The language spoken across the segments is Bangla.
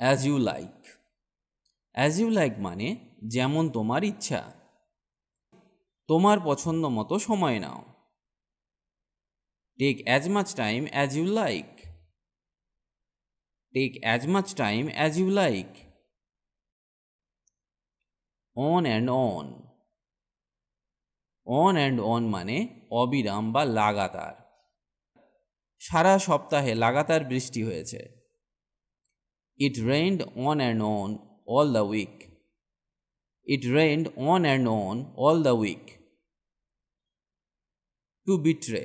As you like as you like মানে যেমন তোমার ইচ্ছা। তোমার পছন্দ মতো সময় নাও। Take as much time as you like take as much time as you like on and on on and on মানে অবিরাম বা লাগাতার। সারা সপ্তাহে লাগাতার বৃষ্টি হয়েছে। It rained on and on all the week it rained on and on all the week to betray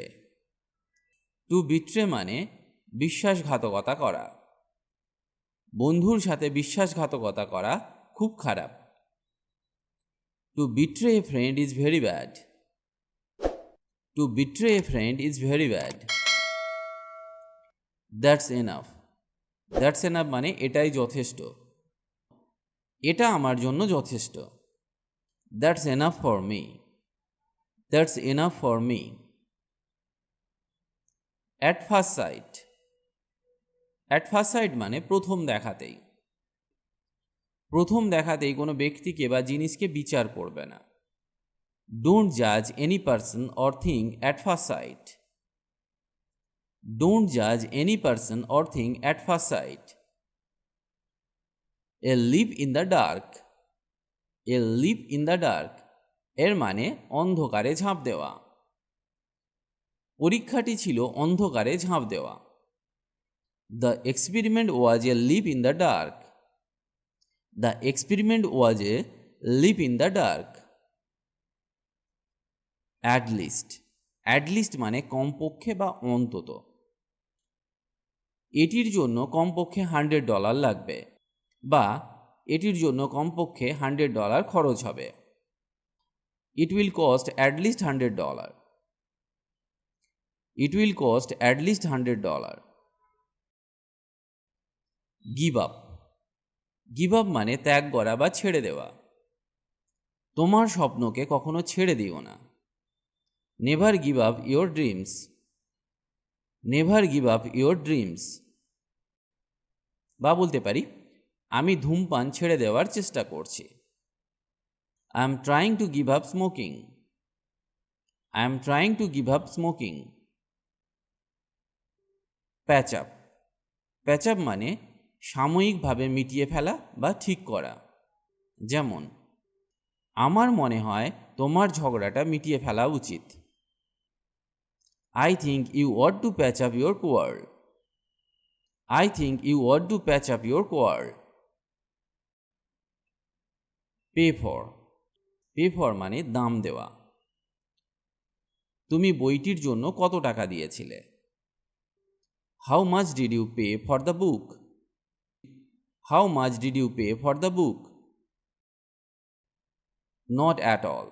to betray মানে বিশ্বাসঘাতকতা করা। বন্ধুর সাথে বিশ্বাসঘাতকতা করা খুব খারাপ। To betray a friend is very bad to betray a friend is very bad that's enough that's enough মানে এটাই যথেষ্ট। এটা আমার জন্য যথেষ্ট। That's enough for me. That's enough for me. At first sight. At first sight মানে প্রথম দেখাতেই। প্রথম দেখাতেই কোনো ব্যক্তিকে বা জিনিসকে বিচার করবে না। ডোন্ট জাজ any person or thing at first sight. Don't জাজ any person or thing at first sight alive in the dark alive in the dark এর মানে অন্ধকারে ঝাঁপ দেওয়া। পরীক্ষাটি ছিল অন্ধকারে ঝাঁপ দেওয়া। The experiment was a leap in the dark the experiment was a leap in the dark at least at least মানে কমপক্ষে বা অন্তত। এটির জন্য কমপক্ষে হান্ড্রেড ডলার লাগবে বা এটির জন্য কমপক্ষে হান্ড্রেড ডলার খরচ হবে। It will cost at least hundred dollar it will cost at least hundred dollar give up give up মানে ত্যাগ করা বা ছেড়ে দেওয়া। তোমার স্বপ্নকে কখনো ছেড়ে দিও না। Never give up your dreams never give up your dreams বা বলতে পারি, আমি ধূমপান ছেড়ে দেওয়ার চেষ্টা করছি। I am trying to give up smoking I am trying to give up smoking patch up patch up মানে সাময়িকভাবে মিটিয়ে ফেলা বা ঠিক করা। যেমন, আমার মনে হয় তোমার ঝগড়াটা মিটিয়ে ফেলা উচিত। I think you want to patch up your quarrel I think you want to patch up your quarrel pay for pay for মানে দাম দেওয়া। তুমি বইটির জন্য কত টাকা দিয়েছিলে? How much did you pay for the book how much did you pay for the book not at all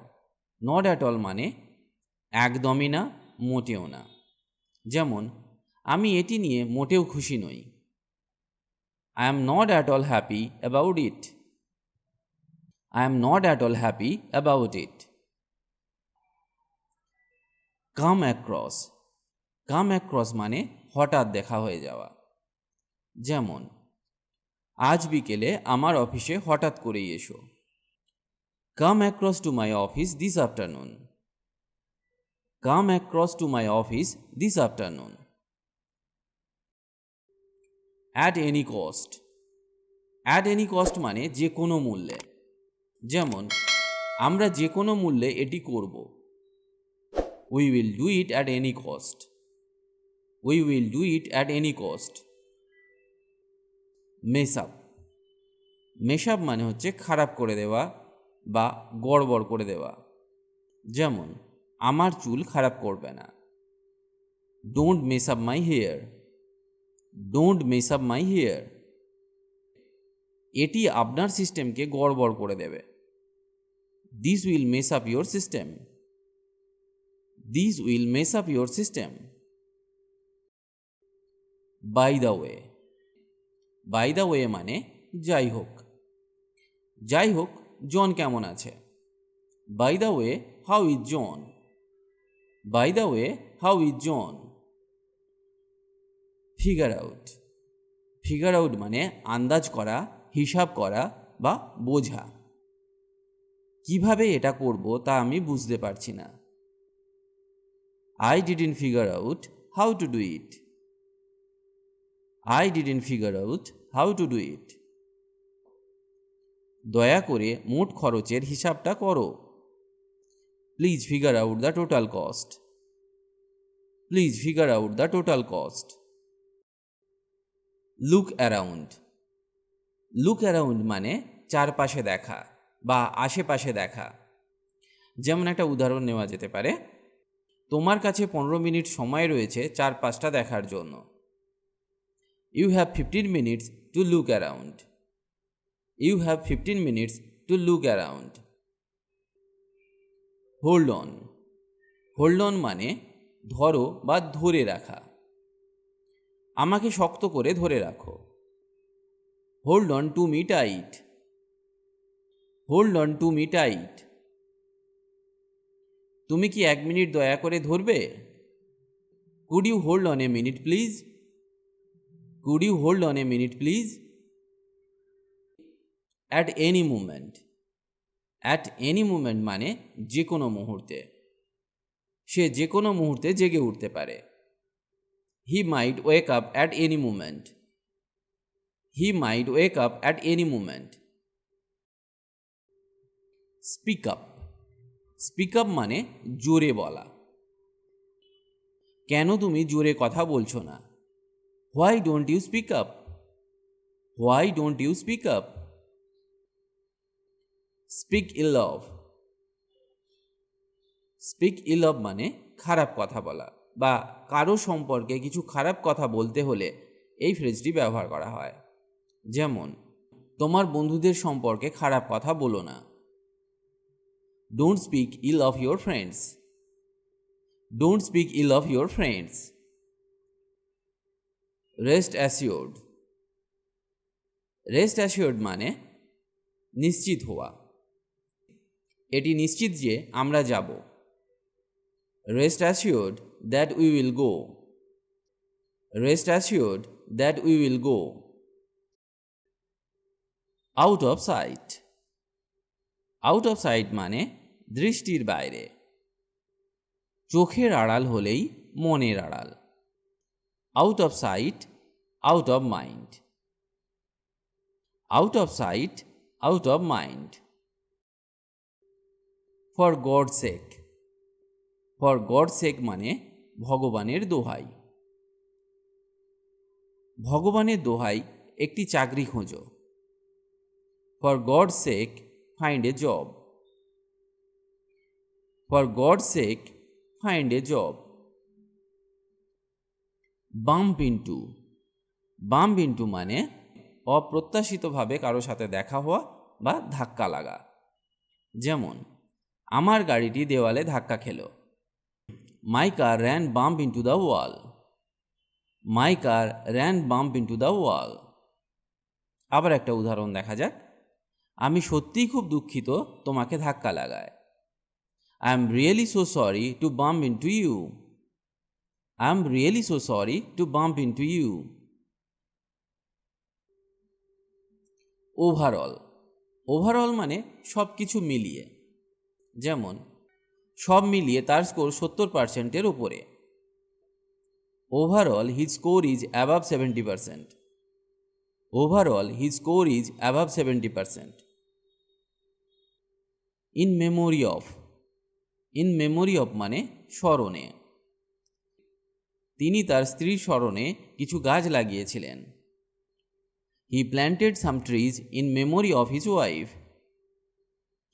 not at all মানে একদমই না, মোটেও না। যেমন আমি এটি নিয়ে মোটেও খুশি নই। I am not at all happy about it I am not at all happy about it come across come across মানে হঠাৎ দেখা হয়ে যাওয়া। যেমন, আজ বিকেলে আমার অফিসে হঠাৎ করেই এসো। Come across to my office this afternoon come across to my office this afternoon at any cost at any cost মানে যে কোনো মূল্যে। যেমন, আমরা যে কোনো মূল্যে এটি করব। We will do it at any cost we will do it at any cost mess up mess up মানে হচ্ছে খারাপ করে দেওয়া বা গড়বড় করে দেওয়া। যেমন, আমার চুল খারাপ করবে না। Don't mess up my hair don't mess up my hair এটি আপনার সিস্টেমকে গড়বড় করে দেবে। This will mess up your system this will mess up your system by the way by the way মানে যাই হোক। যাই হোক, জন কেমন আছে? By the way how is John? By the way how is John? Figure out figure out মানে আন্দাজ করা, হিসাব করা বা বোঝা। কীভাবে এটা করব তা আমি বুঝতে পারছি না। I didn't figure out how to do it I didn't figure out how to do it দয়া করে মোট খরচের হিসাবটা করো। Please figure out the total cost please figure out the total cost look around look around মানে চারপাশে দেখা বা আশেপাশে দেখা। যেমন একটা উদাহরণ নেওয়া যেতে পারে, তোমার কাছে পনেরো মিনিট সময় রয়েছে চারপাশটা দেখার জন্য। You have fifteen minutes to look around you have fifteen minutes to look around hold on hold on মানে ধরো বা ধরে রাখা। আমাকে শক্ত করে ধরে রাখো। Hold on to me tight hold on to me tight তুমি কি এক মিনিট দয়া করে ধরবে? Could you hold on a minute please could you hold on a minute please at any moment at any moment মানে যে কোনো মুহূর্তে। সে যে কোনো মুহূর্তে জেগে উঠতে পারে। He might wake up at any moment he might wake up at any moment speak up speak up মানে জোরে বলা। কেন তুমি জোরে কথা বলছো না? Why don't you speak up why don't you speak up speak ill of speak ill of মানে খারাপ কথা বলা। বা কারও সম্পর্কে কিছু খারাপ কথা বলতে হলে এই ফ্রেজটি ব্যবহার করা হয়। যেমন, তোমার বন্ধুদের সম্পর্কে খারাপ কথা বলো না। Don't speak ill of your friends don't speak ill of your friends rest assured rest assured মানে নিশ্চিত হওয়া। এটি নিশ্চিত যে আমরা যাব। Rest assured that we will go rest assured that we will go out of sight out of sight মানে দৃষ্টির বাইরে চোখের আড়াল হলেই মনের আড়াল out of sight out of mind out of sight out of mind for God sake for God sake মানে ভগবানের দোহাই। ভগবানের দোহাই একটি চাকরি খোঁজো। For God sake find a job for God sake find a job bump into bump into মানে অপ্রত্যাশিতভাবে কারও সাথে দেখা হওয়া বা ধাক্কা লাগা। যেমন, আমার গাড়িটি দেওয়ালে ধাক্কা খেলো। My car ran bump into the wall my car ran bump into the wall আবার একটা উদাহরণ দেখা যাক। আমি সত্যিই খুব দুঃখিত, তোমাকে ধাক্কা লাগায়। I am really so sorry to bump into you I am really so sorry to bump into you overall overall মানে সব কিছু মিলিয়ে। যেমন সব মিলিয়ে তার স্কোর সত্তর পার্সেন্টের ওপরে overall his score is above seventy percent overall his score is above seventy percent in memory of in memory of মানে স্মরণে। তিনি তার স্ত্রীর স্মরণে কিছু গাছ লাগিয়েছিলেন। He planted some trees in memory of his wife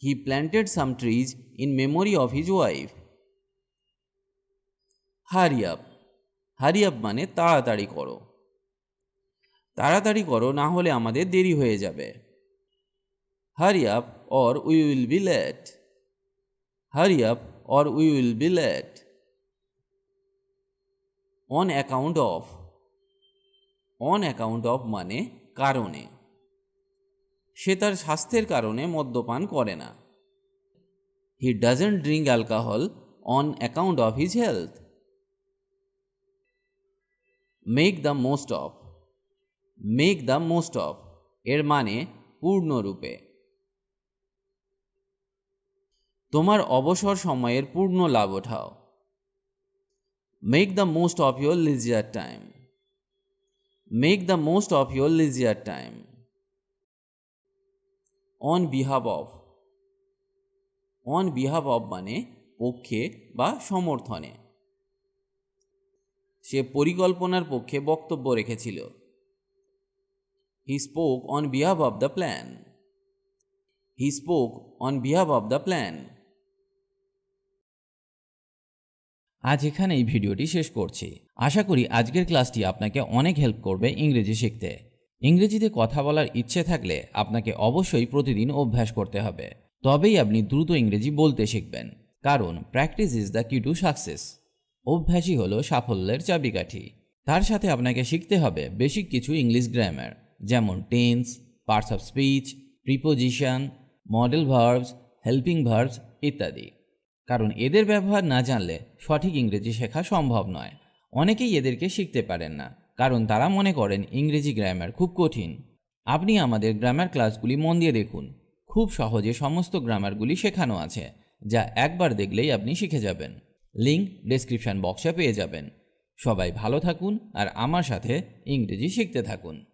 he planted some trees in memory of his wife hurry up hurry up মানে তাড়াতাড়ি করো। তাড়াতাড়ি করো না হলে আমাদের দেরি হয়ে যাবে। Hurry up or we will be late hurry up or we will be late on account of on account of মানে কারণে। সে তার স্বাস্থ্যের কারণে মদ্যপান করে না। He doesn't drink alcohol on account of his health make the most of make the most of এর মানে পূর্ণরূপে। তোমার অবসর সময়ের পূর্ণ লাভ ওঠাও। Make the most of your leisure time make the most of your leisure time on behalf of on behalf of মানে পক্ষে বা সমর্থনে। সে পরিকল্পনার পক্ষে বক্তব্য রেখেছিল। He spoke on behalf of the plan he spoke on behalf of the plan আজ এখানে এই ভিডিওটি শেষ করছি। আশা করি আজকের ক্লাসটি আপনাকে অনেক হেল্প করবে ইংরেজি শিখতে। ইংরেজিতে কথা বলার ইচ্ছে থাকলে আপনাকে অবশ্যই প্রতিদিন অভ্যাস করতে হবে। তবেই আপনি দ্রুত ইংরেজি বলতে শিখবেন। কারণ practice is the key to success অভ্যাসই হলো সাফল্যের চাবিকাঠি। তার সাথে আপনাকে শিখতে হবে বেসিক কিছু ইংলিশ গ্রামার যেমন tense parts of speech preposition modal verbs helping verbs ইত্যাদি। কারণ এদের ব্যবহার না জানলে সঠিক ইংরেজি শেখা সম্ভব নয়। অনেকেই এদেরকে শিখতে পারেন না। কারণ তারা মনে করেন ইংরেজি গ্রামার খুব কঠিন। আপনি আমাদের গ্রামার ক্লাসগুলি মন দিয়ে দেখুন। খুব সহজে সমস্ত গ্রামারগুলি শেখানো আছে, যা একবার দেখলেই আপনি শিখে যাবেন। লিঙ্ক ডেসক্রিপশন বক্সে পেয়ে যাবেন। সবাই ভালো থাকুন আর আমার সাথে ইংরেজি শিখতে থাকুন।